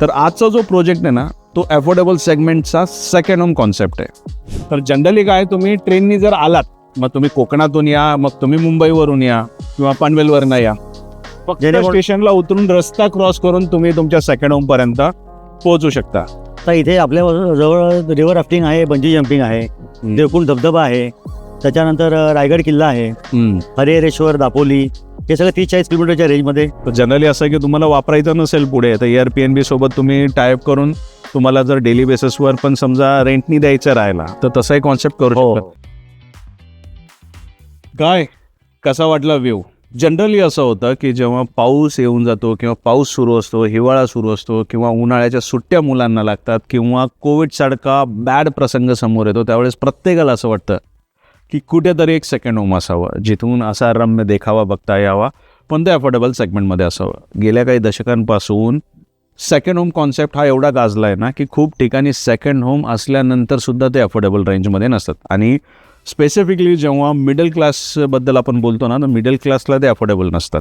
तर आजचा जो प्रोजेक्ट आहे ना तो अफोर्डेबल सेगमेंटचा सेकंड होम कॉन्सेप्ट आहे. तर जनरली काय तुम्ही ट्रेननी जर आलात मग तुम्ही कोकणातून या मग तुम्ही मुंबईवरून या किंवा पनवेलवरनं या. फक्त स्टेशनला उतरून रस्ता क्रॉस करून तुम्ही तुमच्या सेकंड होम पर्यंत पोहोचू शकता. तर इथे आपल्या जवळ रिव्हर राफ्टिंग आहे बंजी जम्पिंग आहे देवकुंड धबधबा आहे त्याच्यानंतर रायगड किल्ला आहे हरिहरेश्वर दापोली हे सगळं तीस चाळीस किलोमीटरच्या रेंजमध्ये जनरली असं की तुम्हाला वापरायचं नसेल पुढे तर एअर पी एन बी सोबत तुम्ही टायप करून तुम्हाला जर डेली बेसिसवर पण समजा रेंटनी द्यायचं राहायला तर तसाही कॉन्सेप्ट करू हो. शकता. काय? कसा वाटला व्ह्यू जनरली असं होतं की जेव्हा पाऊस येऊन जातो किंवा पाऊस सुरू असतो हिवाळा सुरू असतो किंवा उन्हाळ्याच्या सुट्ट्या मुलांना लागतात किंवा कोविडसारखा बॅड प्रसंग समोर येतो त्यावेळेस प्रत्येकाला असं वाटतं की कुठेतरी एक सेकंड होम असावं जिथून असा रम्य देखावा बघता यावा पण ते अफोर्डेबल सेगमेंटमध्ये असावं. गेल्या काही दशकांपासून सेकंड होम कॉन्सेप्ट हा एवढा गाजला आहे ना की खूप ठिकाणी सेकंड होम असल्यानंतर सुद्धा ते अफोर्डेबल रेंजमध्ये नसतात. आणि स्पेसिफिकली जेव्हा मिडल क्लासबद्दल आपण बोलतो ना तर मिडल क्लासला ते अफोर्डेबल नसतात.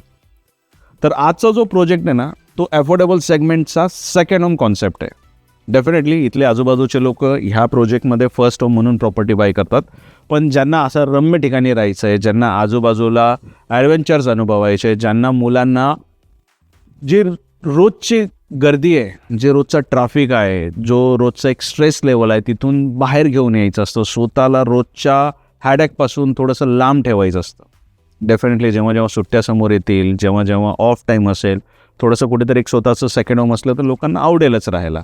तर आजचा जो प्रोजेक्ट आहे ना तो अफोर्डेबल सेगमेंटचा सेकंड होम कॉन्सेप्ट आहे. डेफिनेटली इथले आजूबाजूचे लोक ह्या प्रोजेक्टमध्ये फर्स्ट होम म्हणून प्रॉपर्टी बाय करतात. पण ज्यांना असं रम्य ठिकाणी राहायचं आहे ज्यांना आजूबाजूला ॲडव्हेंचर्स अनुभवायचे ज्यांना मुलांना जी रोजची गर्दी आहे जे रोजचा ट्राफिक आहे जो रोजचा एक स्ट्रेस लेवल आहे तिथून बाहेर घेऊन यायचं असतं. स्वतःला रोजच्या हॅडॅकपासून थोडंसं लांब ठेवायचं असतं. डेफिनेटली जेव्हा जेव्हा सुट्ट्या समोर येतील जेव्हा जेव्हा ऑफ टाईम असेल थोडंसं कुठेतरी एक स्वतःचं सेकंड होम असलं तर लोकांना आवडेलच राहायला.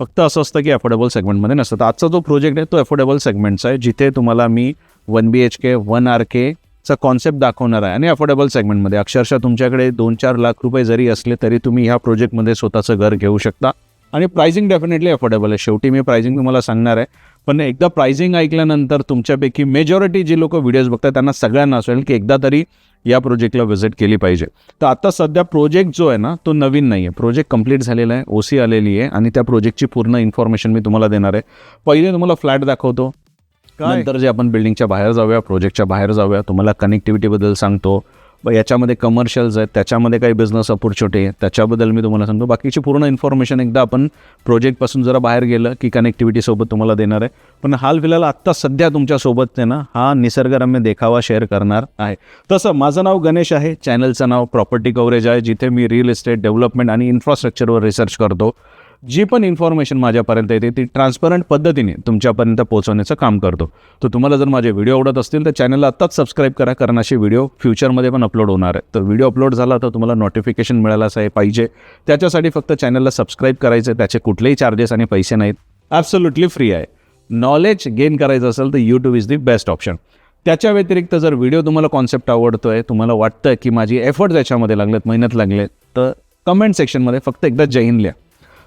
फक्त असं असतं की अफोर्डेबल सेगमेंटमध्ये नसतं. तर आजचा जो प्रोजेक्ट आहे तो अफोर्डेबल सेगमेंटचा आहे जिथे तुम्हाला मी one B H K one R केचा concept दाखवणार आहे. आणि अफोर्डेबल सेगमेंटमध्ये अक्षरशः तुमच्याकडे दोन चार लाख रुपये जरी असले तरी तुम्ही ह्या प्रोजेक्टमध्ये स्वतःचं घर घेऊ शकता. आणि प्राइसिंग डेफिनेटली अफोर्डेबल आहे. शेवटी मी प्राइसिंग तुम्हाला सांगणार आहे. पण एकदा प्राइसिंग ऐकल्यानंतर तुमच्यापैकी मेजॉरिटी जी लोक व्हिडिओज बघतात त्यांना सगळ्यांना असेल की एकदा तरी या प्रोजेक्टला व्हिजिट केली पाहिजे. तर आता सध्या प्रोजेक्ट जो आहे ना तो नवीन नाही आहे प्रोजेक्ट कंप्लीट झालेला आहे ओ सी आलेली आहे आणि त्या प्रोजेक्टची पूर्ण इन्फॉर्मेशन मी तुम्हाला देणार आहे. पहिले तुम्हाला फ्लॅट दाखवतो. नंतर जे आपण बिल्डिंगच्या बाहेर जाऊया प्रोजेक्टच्या बाहेर जाऊया तुम्हाला कनेक्टिव्हिटीबद्दल सांगतो. याच्यामध्ये कमर्शियल्स आहेत त्याच्यामध्ये काही बिझनेस अपॉर्च्युनिटी आहे. त्याच्याबद्दल मी तुम्हाला सांगतो. बाकीची पूर्ण इन्फॉर्मेशन एकदा आपण प्रोजेक्टपासून जरा बाहेर गेलं की कनेक्टिव्हिटीसोबत तुम्हाला देणार आहे. पण हाल फिलहाल आत्ता सध्या तुमच्यासोबत आहे ना हा निसर्गरम्य देखावा शेअर करणार आहे. तसं माझं नाव गणेश आहे. चॅनलचं नाव प्रॉपर्टी कव्हरेज आहे जिथे मी रिअल इस्टेट डेव्हलपमेंट आणि इन्फ्रास्ट्रक्चरवर रिसर्च करतो. जी पण इन्फॉर्मेशन माझ्यापर्यंत येते ती ट्रान्सपरंट पद्धतीने तुमच्यापर्यंत पोहोचवण्याचं काम करतो. तर तुम्हाला जर माझे व्हिडिओ आवडत असतील तर चॅनलला आत्ताच सबस्क्राईब करा कारण असे व्हिडिओ फ्युचरमध्ये पण अपलोड होणार आहे. तर व्हिडिओ अपलोड झाला तर तुम्हाला नोटिफिकेशन मिळायलाच आहे पाहिजे. त्याच्यासाठी फक्त चॅनलला सबस्क्राईब करायचं आहे त्याचे कुठलेही चार्जेस आणि पैसे नाहीत. ॲब्सोल्युटली फ्री आहे. नॉलेज गेन करायचं असेल तर YouTube is the best option त्याच्या व्यतिरिक्त जर व्हिडिओ तुम्हाला कॉन्सेप्ट आवडतो आहे तुम्हाला वाटतं की माझी एफर्ट याच्यामध्ये लागलेत मेहनत लागले तर कमेंट सेक्शनमध्ये फक्त एकदा जैन लिहा.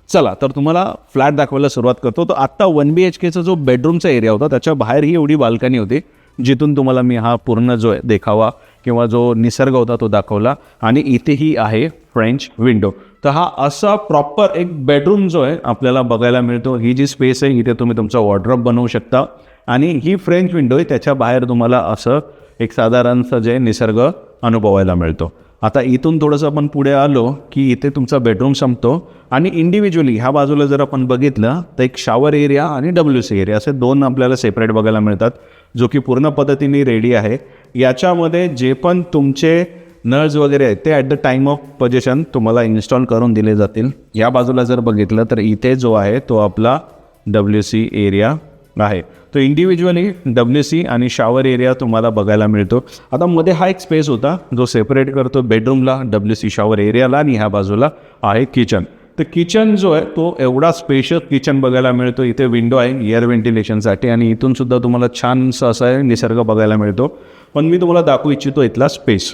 चला तर तुम्हाला फ्लॅट दाखवायला सुरुवात करतो. तर आत्ता वन बी एच केचा जो बेडरूमचा एरिया होता त्याच्या बाहेर ही एवढी बाल्कनी होती जिथून तुम्हाला मी हा पूर्ण जो आहे देखावा किंवा जो निसर्ग होता तो दाखवला. आणि इथेही आहे फ्रेंच विंडो तर हा असा प्रॉपर एक बेडरूम जो आहे आपल्याला बघायला मिळतो. ही जी स्पेस आहे इथे तुम्ही तुमचा वॉर्ड्रॉप बनवू शकता. आणि ही फ्रेंच विंडो आहे त्याच्या बाहेर तुम्हाला असं एक साधारणसं जे निसर्ग अनुभवायला मिळतो. आता इथून थोडंसं आपण पुढे आलो की इथे तुमचा बेडरूम संपतो. आणि इंडिव्हिज्युअली ह्या बाजूला जर आपण बघितलं तर एक शॉवर एरिया आणि डब्ल्यू सी एरिया असे दोन आपल्याला सेपरेट बघायला मिळतात जो की पूर्ण पद्धतीने रेडी आहे. याच्यामध्ये जे पण तुमचे नळ्स वगैरे आहेत ते at the time of possession तुम्हाला इन्स्टॉल करून दिले जातील. या बाजूला जर बघितलं तर इथे जो आहे तो आपला डब्ल्यू सी एरिया आहे. तो इंडिव्हिज्युअली डब्ल्यू सी आणि शॉवर एरिया तुम्हाला बघायला मिळतो. आता मध्ये हा एक स्पेस होता जो सेपरेट करतो बेडरूमला डब्ल्यू सी शॉवर एरियाला आणि ह्या बाजूला आहे किचन तर किचन जो आहे तो एवढा स्पेशल किचन बघायला मिळतो. इथे विंडो आहे एअर व्हेंटिलेशनसाठी आणि इथून सुद्धा तुम्हाला छानसं असा आहे निसर्ग बघायला मिळतो. पण मी तुम्हाला दाखवू इच्छितो इथला स्पेस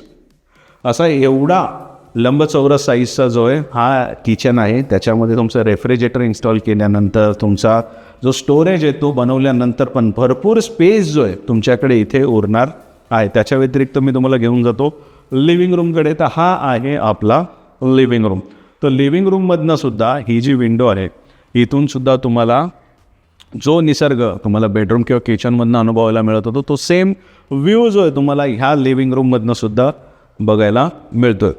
असा एवढा लंबचौरस साईजचा जो आहे हा किचन आहे. त्याच्यामध्ये तुमचं रेफ्रिजरेटर इन्स्टॉल केल्यानंतर तुमचा जो स्टोरेज आहे तो बनवल्यानंतर पण भरपूर स्पेस जो आहे तुमच्याकडे इथे उरणार आहे. त्याच्या व्यतिरिक्त मी तुम्हाला घेऊन जातो लिव्हिंग रूमकडे तर हा आहे आपला लिव्हिंग रूम तर लिव्हिंग रूममधनं सुद्धा ही जी विंडो आहे इथून सुद्धा तुम्हाला जो निसर्ग तुम्हाला बेडरूम किंवा किचनमधनं अनुभवायला मिळत होतो तो सेम व्ह्यू जो आहे तुम्हाला ह्या लिव्हिंग रूममधनं सुद्धा बघायला मिळतो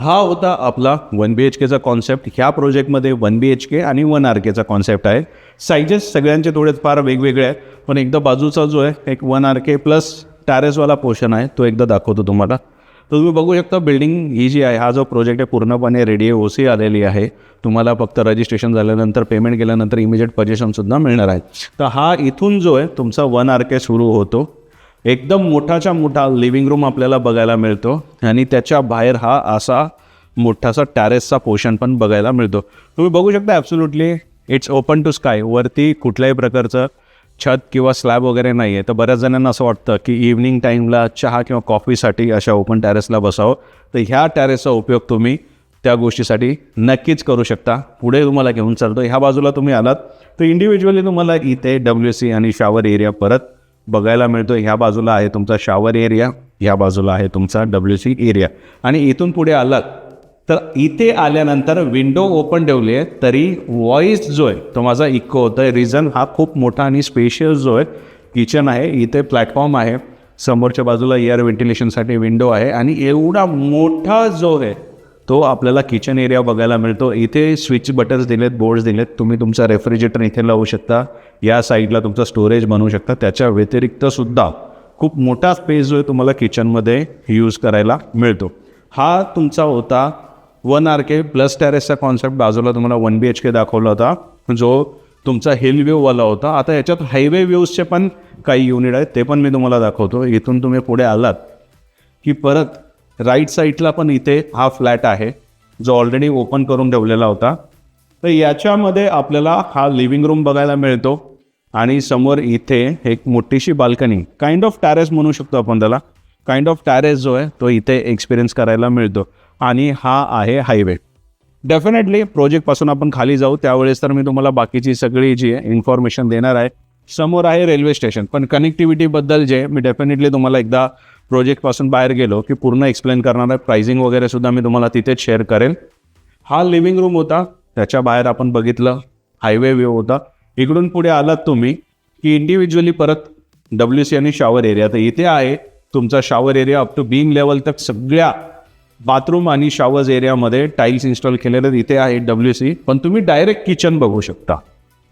हा होता आपला वन बी एच केचा कॉन्सेप्ट ह्या प्रोजेक्टमध्ये वन बी एच के आणि वन आर केचा कॉन्सेप्ट आहे. साईजेस सगळ्यांचे थोडे फार वेगवेगळे आहेत पण एकदा बाजूचा जो आहे एक वन आर के प्लस टॅरेसवाला पोर्शन आहे तो एकदा दाखवतो तुम्हाला. तर तुम्ही बघू शकता बिल्डिंग ही जी आहे हा जो प्रोजेक्ट आहे पूर्णपणे रेडी ओ सी आलेली आहे. तुम्हाला फक्त रजिस्ट्रेशन झाल्यानंतर पेमेंट केल्यानंतर इमिजिएट पजेशनसुद्धा मिळणार आहे. तर हा इथून जो आहे तुमचा वन आर के सुरू होतो. एकदम मोठाच्या मोठा लिव्हिंग रूम आपल्याला बघायला मिळतो. आणि त्याच्या बाहेर हा असा मोठासा टॅरेसचा पोर्शन पण बघायला मिळतो. तुम्ही बघू शकता absolutely it's open to sky वरती कुठल्याही प्रकारचं छत किंवा स्लॅब वगैरे नाही आहे तर बऱ्याच जणांना असं वाटतं की इव्हनिंग टाईमला चहा किंवा कॉफीसाठी अशा ओपन टॅरेसला बसावं. तर ह्या टॅरेसचा उपयोग तुम्ही त्या गोष्टीसाठी नक्कीच करू शकता. पुढे तुम्हाला घेऊन चालतो ह्या बाजूला तुम्ही आलात. तर इंडिव्हिज्युअली तुम्हाला इथे डब्ल्यू सी आणि शॉवर एरिया परत बघायला मिळतो ह्या बाजूला आहे तुमचा शॉवर एरिया ह्या बाजूला आहे तुमचा डब्ल्यू सी एरिया आणि इथून पुढे आलात तर इथे आल्यानंतर विंडो ओपन ठेवली आहे तरी व्हॉइस जो आहे तो माझा इको होतो आहे रिझन हा खूप मोठा आणि स्पेशियस जो आहे किचन आहे इथे प्लॅटफॉर्म आहे. समोरच्या बाजूला एअर व्हेंटिलेशनसाठी विंडो आहे आणि एवढा मोठा जो आहे तो आपल्याला किचन एरिया बघायला मिळतो. इथे स्विच बटन्स दिलेत बोर्ड्स दिलेत. तुम्ही तुमचा रेफ्रिजरेटर इथे लावू शकता. या साईडला तुमचा स्टोरेज बनवू शकता. त्याच्या व्यतिरिक्तसुद्धा खूप मोठा स्पेस जो आहे तुम्हाला किचनमध्ये यूज करायला मिळतो. हा तुमचा होता वन आर के प्लस टॅरेसचा कॉन्सेप्ट बाजूला तुम्हाला वन बी एच के दाखवला होता. जो तुमचा हिल व्ह्यूवाला होता. आता याच्यात हायवे व्ह्यूजचे पण काही युनिट आहेत. ते पण मी तुम्हाला दाखवतो. इथून तुम्ही पुढे आलात की परत राईट साईडला पण इथे हा फ्लॅट आहे जो ऑलरेडी ओपन करून ठेवलेला होता. तर याच्यामध्ये आपल्याला हा लिव्हिंग रूम बघायला मिळतो आणि समोर इथे एक मोठीशी बाल्कनी काइंड ऑफ टॅरेस म्हणू शकतो आपण त्याला. काइंड ऑफ टॅरेस जो आहे तो इथे एक्सपिरियन्स करायला मिळतो. आणि हा आहे हायवे डेफिनेटली प्रोजेक्टपासून आपण खाली जाऊ. त्यावेळेस तर मी तुम्हाला बाकीची सगळी जी आहे इन्फॉर्मेशन देणार आहे. समोर आहे रेल्वे स्टेशन पण कनेक्टिव्हिटीबद्दल जे मी डेफिनेटली तुम्हाला एकदा प्रोजेक्टपासून बाहेर गेलो की पूर्ण एक्सप्लेन करणार आहे प्राइसिंग वगैरे सुद्धा मी तुम्हाला तिथेच शेअर करेल. हा लिव्हिंग रूम होता त्याच्या बाहेर आपण बघितलं हायवे व्ह्यू होता. इकडून पुढे आलात तुम्ही की इंडिव्हिज्युअली परत डब्ल्यू सी आणि शॉवर एरिया तर इथे आहे तुमचा shower area up to beam level तक सगळ्या बाथरूम आणि शॉवर्स एरियामध्ये टाईल्स इन्स्टॉल केलेले इथे आहे डब्ल्यू सी पण तुम्ही डायरेक्ट किचन बघू शकता.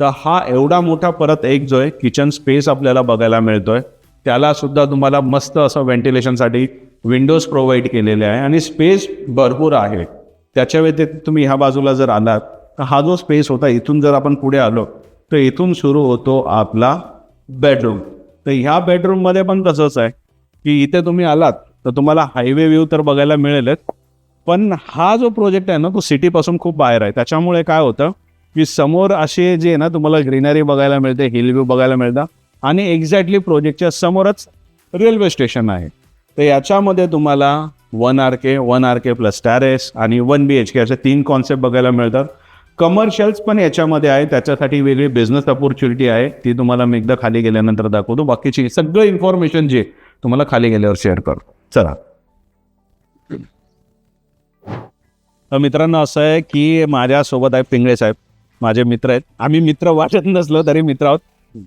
तर हा एवढा मोठा परत एक जो आहे किचन स्पेस आपल्याला बघायला मिळतोय. त्यालासुद्धा तुम्हाला मस्त असं व्हेंटिलेशनसाठी विंडोज प्रोव्हाइड केलेले आहे आणि स्पेस भरपूर आहे. त्याच्या व्यतिरिक्त तुम्ही ह्या बाजूला जर आलात तर हा जो स्पेस होता इथून जर आपण पुढे आलो तर इथून सुरू होतो आपला बेडरूम. तर ह्या बेडरूममध्ये पण तसंच आहे की इथे तुम्ही आलात तर तुम्हाला हायवे व्ह्यू तर बघायला मिळेलच पण हा जो प्रोजेक्ट आहे ना तो सिटीपासून खूप बाहेर आहे. त्याच्यामुळे काय होतं की समोर असे जे आहे ना तुम्हाला ग्रीनरी बघायला मिळते हिल व्ह्यू बघायला मिळतं आणि एक्झॅक्टली प्रोजेक्टच्या समोरच रेल्वे स्टेशन आहे. तर याच्यामध्ये तुम्हाला one R K one R K plus terrace आणि वन बी एच के असे तीन कॉन्सेप्ट बघायला मिळतात. कमर्शियल्स पण याच्यामध्ये आहे त्याच्यासाठी वेगळी बिझनेस अपॉर्च्युनिटी आहे. ती तुम्हाला मी एकदा खाली गेल्यानंतर दाखवतो. बाकीची सगळं इन्फॉर्मेशन जे तुम्हाला खाली गेल्यावर शेअर करतो. चला. तर मित्रांनो असं आहे की माझ्यासोबत आहे पिंगळे साहेब. माझे मित्र आहेत. आम्ही मित्र वाटत नसलो तरी मित्र आहोत.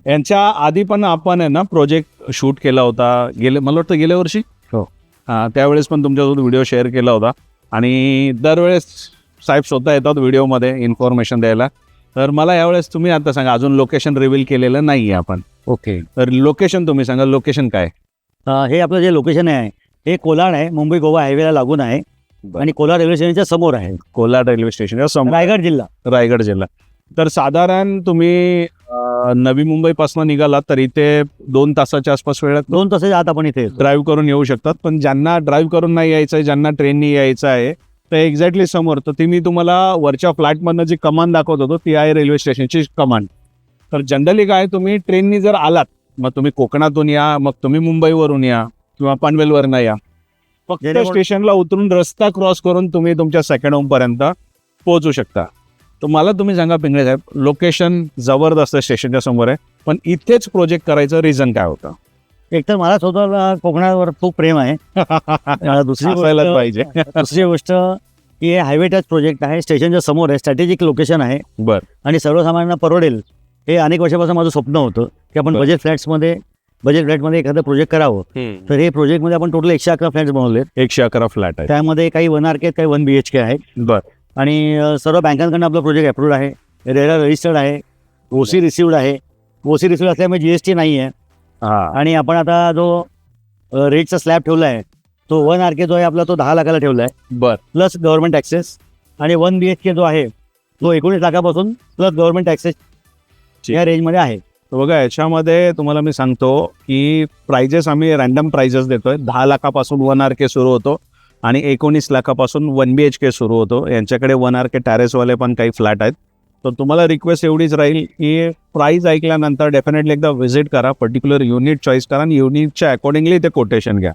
यांच्या आधी पण आपण आहे ना प्रोजेक्ट शूट केला होता. गेले मला वाटतं गेल्या वर्षी? हो. हां त्यावेळेस पण तुमच्यासोबत व्हिडिओ शेअर केला होता. आणि दरवेळेस साहेब स्वतः येतात व्हिडिओमध्ये इन्फॉर्मेशन द्यायला. तर मला यावेळेस तुम्ही आता सांगा अजून लोकेशन रिव्हील केलेलं नाही आहे आपण. ओके तर लोकेशन तुम्ही सांगा लोकेशन काय? हे आपलं जे लोकेशन आहे हे कोलाड आहे मुंबई गोवा हायवेला लागून आहे. आणि कोलाड रेल्वे स्टेशनच्या समोर आहे. कोलाड रेल्वे स्टेशन रायगड जिल्हा. रायगड जिल्हा. तर साधारण तुम्ही नवी मुंबईपासून निघालात तर इथे दोन तासाच्या आसपास वेळात दोन तासाच्या आत आपण इथे. ड्राईव्ह करून येऊ शकतात. पण ज्यांना ड्राईव्ह करून नाही यायचं आहे ज्यांना ट्रेननी यायचं आहे तर एक्झॅक्टली समोर तर ती मी तुम्हाला वरच्या फ्लॅटमधनं जी कमान दाखवत होतो ती आहे रेल्वे स्टेशनची कमान तर जनरली काय तुम्ही ट्रेननी जर आलात मग तुम्ही कोकणातून या मग तुम्ही मुंबईवरून या किंवा पनवेलवरनं या. फक्त स्टेशनला उतरून रस्ता क्रॉस करून तुम्ही तुमच्या सेकंड होमपर्यंत पोहोचू शकता. तर मला तुम्ही सांगा पिंगळे साहेब लोकेशन जबरदस्त स्टेशनच्या समोर आहे पण इथेच प्रोजेक्ट करायचं रिझन काय होतं? एकतर मला स्वतःला कोकणावर खूप प्रेम आहे. दुसरी गोष्ट पाहिजे. दुसरी गोष्ट की हे हायवे टच प्रोजेक्ट आहे स्टेशनच्या समोर आहे स्ट्रॅटेजिक लोकेशन आहे. बर. आणि सर्वसामान्यांना परवडेल. हे अनेक वर्षापासून माझं स्वप्न होतं की आपण. बजेट फ्लॅट्समध्ये बजेट फ्लॅटमध्ये एखादं प्रोजेक्ट करावं. तर हे प्रोजेक्टमध्ये आपण टोटल एकशे अकरा फ्लॅट्स बनवले एकशे अकरा फ्लॅट आहे त्यामध्ये काही वन आर के काही वन बी एच के आहे बर. आणि सर्व बँकांकडून आपला प्रोजेक्ट अप्रूव्ड आहे. रेरा रजिस्टर्ड आहे. ओ सी रिसिवड आहे. ओ सी रिसिवड असल्यामुळे जी एस टी नाही आहे. हा. आणि आपण आता जो रेटचा स्लॅब ठेवला आहे तो वन आर के जो आहे आपला तो दहा लाखाला ठेवला आहे बर. प्लस गव्हर्नमेंट टॅक्सेस आणि वन बी एच के जो आहे तो एकोणीस लाखापासून प्लस गव्हर्नमेंट टॅक्सेस. या रेंजमध्ये आहे. बघा याच्यामध्ये तुम्हाला मी सांगतो की प्राइजेस आम्ही रॅन्डम प्राइजेस देतोय. दहा लाखापासून वन आर के सुरू होतो. आणि एकोणीस लाखापासून वन बी एच के सुरू होतो. यांच्याकडे वन आर के टॅरेसवाले पण काही फ्लॅट आहेत. तर तुम्हाला रिक्वेस्ट एवढीच राहील की प्राईज ऐकल्यानंतर डेफिनेटली एकदा व्हिजिट करा. पर्टिक्युलर युनिट चॉईस करा आणि युनिटच्या अकॉर्डिंगली ते कोटेशन घ्या.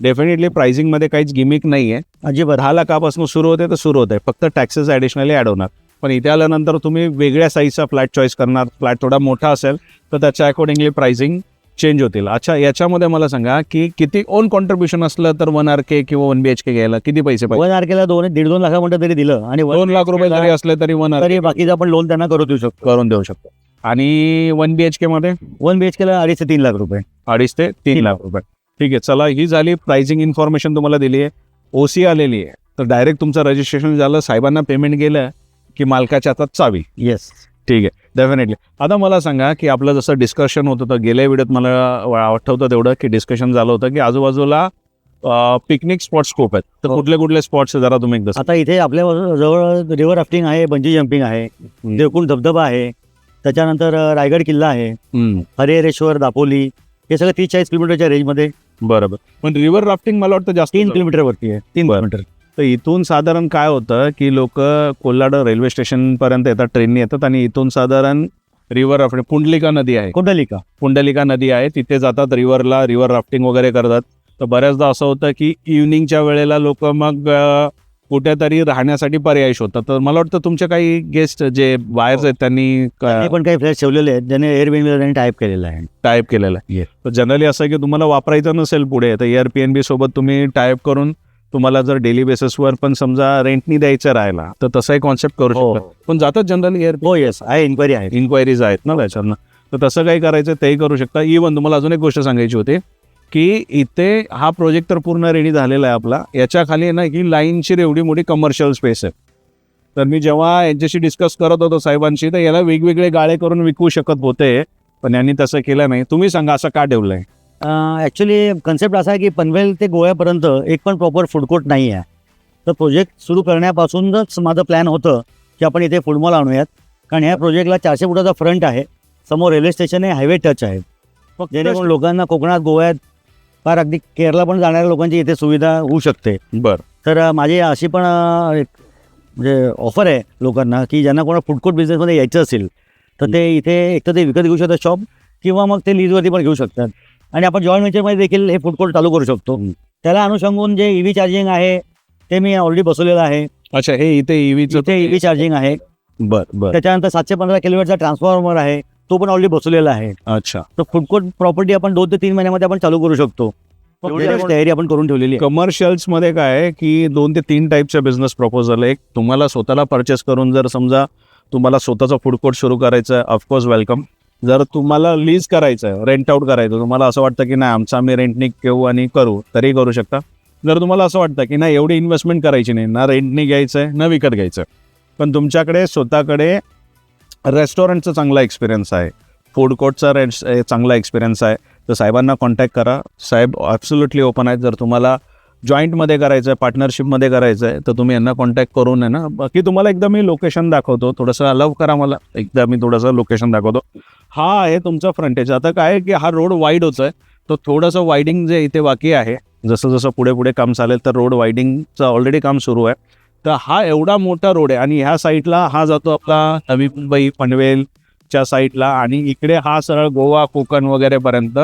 डेफिनेटली प्राइसिंगमध्ये काहीच गिमिक नाही आहे जे दहा लाखापासून सुरू होते तर सुरू होते. फक्त टॅक्सेस ॲडिशनली ॲड होणार. पण इथे आल्यानंतर तुम्ही वेगळ्या साईजचा फ्लॅट चॉईस करणार. फ्लॅट थोडा मोठा असेल तर त्याच्या अकॉर्डिंगली प्राइसिंग चेंज होतील. अच्छा याच्यामध्ये मला सांगा की किती ओन कॉन्ट्रीब्युशन असलं तर वन आर के किंवा वन बी एच के घ्यायला किती पैसे पाहिजे? वन आर केला दोन दीड दोन लाखापर्यंत तरी दिलं आणि दोन लाख रुपये जरी असले तरी वन आर तरी बाकीचं आपण लोन त्यांना करू देऊ शकतो. करून देऊ शकतो. आणि वन बी एच के मध्ये? वन बी एच केला अडीच ते तीन लाख रुपये. अडीच ते तीन लाख रुपये. ठीक आहे चला ही झाली प्राइसिंग इन्फॉर्मेशन तुम्हाला दिली आहे. ओ सी आलेली आहे. तर डायरेक्ट तुमचं रजिस्ट्रेशन झालं साहेबांना पेमेंट गेलं की मालकाच्या हातात चावी. येस ठीक आहे. डेफिनेटली आता मला सांगा की आपलं जसं डिस्कशन होत होतं गेल्या व्हिडिओत मला आठवतं तेवढं की डिस्कशन झालं होतं की आजूबाजूला पिकनिक स्पॉट्स खूप आहेत. तर हो. कुठले कुठले स्पॉट्स जरा तुम्ही एकदा आता इथे आपल्या जवळ रिव्हर राफ्टिंग आहे बंजी जम्पिंग आहे देवकुंड धबधबा आहे त्याच्यानंतर रायगड किल्ला आहे हरिहरेश्वर दापोली हे सगळं तीस चाळीस किलोमीटरच्या रेंजमध्ये बरोबर. पण रिव्हर राफ्टिंग मला वाटतं जास्त तीन किलोमीटरवरती आहे. तीन. किलोमीटर. तर इथून साधारण काय होतं की लोक कोल्हाड रेल्वे स्टेशन पर्यंत येतात ट्रेनने येतात आणि इथून साधारण रिव्हर राफ्टिंग पुंडलिका नदी आहे. कुंडलिका पुंडलिका नदी आहे. तिथे जातात रिव्हरला रिव्हर राफ्टिंग वगैरे करतात. तर बऱ्याचदा असं होतं की इव्हनिंगच्या वेळेला लोक मग कुठेतरी राहण्यासाठी पर्याय शोधतात. तर मला वाटतं तुमचे काही गेस्ट जे बाहेर आहेत त्यांनी पण काही फ्लॅट ठेवलेले आहेत. ज्याने एअरबीएनबी टाईप केलेला आहे. टाईप केलेलं आहे. तर जनरली असं की तुम्हाला वापरायचं नसेल पुढे तर एअर पी एन बी सोबत तुम्ही टाईप करून तुम्हाला जर डेली बेसिसवर पण समजा रेंटनी द्यायचं राहिला तर तसाही कॉन्सेप्ट करू हो. शकता. पण जातात जनरली एअर हो येस आहे इन्क्वायरी आहे इन्क्वायरीज आहेत ना त्याच्यातनं. तर तसं काही करायचं तेही करू शकता. इवन तुम्हाला अजून एक गोष्ट सांगायची होती की इथे हा प्रोजेक्ट तर पूर्ण रेडी झालेला आहे आपला. याच्या खाली ना ही लाईनची एवढी मोठी कमर्शियल स्पेस आहे. तर मी जेव्हा यांच्याशी डिस्कस करत होतो साहेबांशी तर याला वेगवेगळे गाळे करून विकू शकत होते पण यांनी तसं केलं नाही. तुम्ही सांगा असं का ठेवलंय? ॲक्च्युली कन्सेप्ट असा आहे की पनवेल ते गोव्यापर्यंत एक पण प्रॉपर फूड कोर्ट नाही आहे. तर प्रोजेक्ट सुरू करण्यापासूनच माझं प्लॅन होतं की आपण इथे फूड मॉल आणूयात. कारण ह्या प्रोजेक्टला चारशे फुटाचा फ्रंट आहे. समोर रेल्वे स्टेशन आहे हायवे टच आहे. जेणेकरून लोकांना कोकणात गोव्यात फार अगदी केरला पण जाणाऱ्या लोकांची इथे सुविधा होऊ शकते. बर. तर माझी अशी पण एक म्हणजे ऑफर आहे लोकांना की ज्यांना कोणा फूड कोर्ट बिझनेसमध्ये यायचं असेल तर ते इथे एक तर ते विकत घेऊ शकतात शॉप किंवा मग ते लीजवरती पण घेऊ शकतात. आणि आपण जॉईंट व्हेंचरमध्ये देखील हे फूड कोर्ट चालू करू शकतो. त्याला अनुषंगून जे ईव्ही चार्जिंग आहे ते मी ऑलरेडी बसवलेलं आहे. अच्छा हे इथे E ईव्हीचं इथे ईव्ही चार्जिंग आहे. बर बर. त्याच्यानंतर सातशे पंधरा किलोमीटरचा ट्रान्सफॉर्मर आहे. तो पण ऑलरेडी बसवलेला आहे. अच्छा. तर फूड कोर्ट प्रॉपर्टी आपण दोन ते तीन महिन्यामध्ये आपण चालू करू शकतो. तयारी आपण करून ठेवलेली कमर्शियल्समध्ये काय आहे की दोन ते तीन टाईपच्या बिझनेस प्रपोजल एक तुम्हाला स्वतःला परचेस करून जर समजा तुम्हाला स्वतःचं फूड कोर्ट सुरू करायचं ऑफकोर्स वेलकम जर तुम्हाला लीज करायचं आहे रेंट आउट करायचं तुम्हाला असं वाटतं की नाही आमचं आम्ही रेंटनी घेऊ आणि करू तरी करू शकता. जर तुम्हाला असं वाटतं की नाही एवढी इन्व्हेस्टमेंट करायची नाही ना रेंटनी घ्यायचं आहे ना विकत घ्यायचं आहे पण तुमच्याकडे स्वतःकडे रेस्टॉरंटचा चांगला एक्सपिरियन्स आहे. फूड कोर्टचा रेंट चांगला एक्सपिरियन्स आहे. तर साहेबांना कॉन्टॅक्ट करा. साहेब ॲब्सोल्युटली ओपन आहेत. जर तुम्हाला जॉईंटमध्ये करायचं आहे पार्टनरशिपमध्ये करायचं आहे तर तुम्ही यांना कॉन्टॅक्ट करून आहे ना बाकी तुम्हाला एकदा मी लोकेशन दाखवतो. थोडंसं अलाव करा मला. एकदा मी थोडंसं लोकेशन दाखवतो. हा आहे तुमचा फ्रंटेज आता काय की हा रोड वाईड होतो आहे तर थोडंसं वायडिंग जे इथे बाकी आहे जसं जसं पुढे पुढे काम चालेल तर रोड वायडिंगचं ऑलरेडी काम सुरू आहे. तर हा एवढा मोठा रोड आहे आणि ह्या साईडला हा जातो आपला नवी मुंबई पनवेलच्या साईडला आणि इकडे हा सरळ गोवा कोकण वगैरे पर्यंत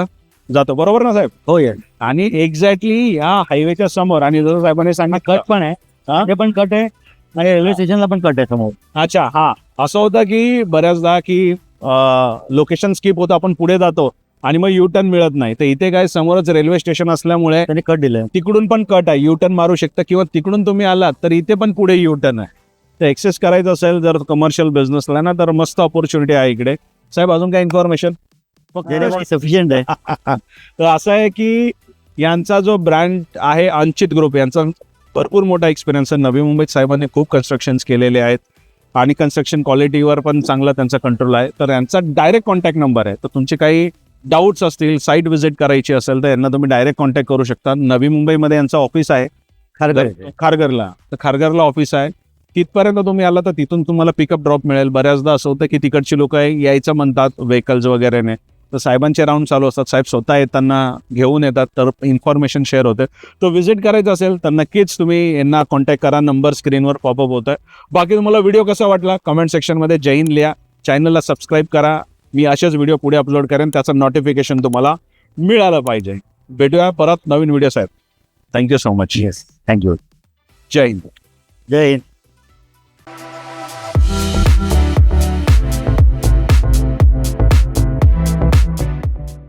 जातो. बरोबर ना साहेब? हो आणि एक्झॅक्टली या हायवेच्या समोर आणि जसं साहेबांनी सांगितलं कट पण आहे. हा? ते पण कट आहे. आणि रेल्वे स्टेशनला पण कट आहे समोर. अच्छा हा. असं होतं की बऱ्याचदा की लोकेशन स्किप होतं आपण पुढे जातो आणि मग यू टर्न मिळत नाही. तर इथे काय समोरच रेल्वे स्टेशन असल्यामुळे त्यांनी कट दिलंय. तिकडून पण कट आहे. यू टर्न मारू शकता किंवा तिकडून तुम्ही आलात तर इथे पण पुढे यू टर्न आहे. तर एक्सेस करायचं असेल जर कमर्शियल बिझनेसला ना तर मस्त ऑपॉर्च्युनिटी आहे इकडे. साहेब अजून काय इन्फॉर्मेशन सफिशियंट आहे. तर असं आहे की यांचा जो ब्रँड आहे अंचित ग्रुप यांचा भरपूर मोठा एक्सपिरियन्स आहे. नवी मुंबईत साहेबांनी खूप कन्स्ट्रक्शन्स केलेले आहेत. आणि कन्स्ट्रक्शन क्वालिटीवर पण चांगला त्यांचा कंट्रोल आहे. तर यांचा डायरेक्ट कॉन्टॅक्ट नंबर आहे. तर तुमचे काही डाऊट्स असतील साईट व्हिजिट करायची असेल तर यांना तुम्ही डायरेक्ट कॉन्टॅक्ट करू शकता. नवी मुंबईमध्ये यांचं ऑफिस आहे. खारघर तर खारघरला. तर खारघरला ऑफिस आहे. तिथपर्यंत तुम्ही आला तर तिथून तुम्हाला पिकअप ड्रॉप मिळेल. बऱ्याचदा असं होतं की तिकडची लोक यायचं म्हणतात व्हेकल्स वगैरेने. तर साहेबांचे राऊंड चालू असतात. साहेब स्वतः येताना घेऊन येतात तर इन्फॉर्मेशन शेअर होते. तो व्हिजिट करायचं असेल तर नक्कीच तुम्ही यांना कॉन्टॅक्ट करा. नंबर स्क्रीनवर पॉपअप होत आहे बाकी तुम्हाला व्हिडिओ कसा वाटला? कमेंट सेक्शनमध्ये जय हिंद लिहा. चॅनलला सबस्क्राईब करा. मी असेच व्हिडिओ पुढे अपलोड करेन. त्याचं नोटिफिकेशन तुम्हाला मिळालं पाहिजे. भेटूया परत नवीन video Saheb. Thank you so much yes thank you जय हिंद. जय हिंद.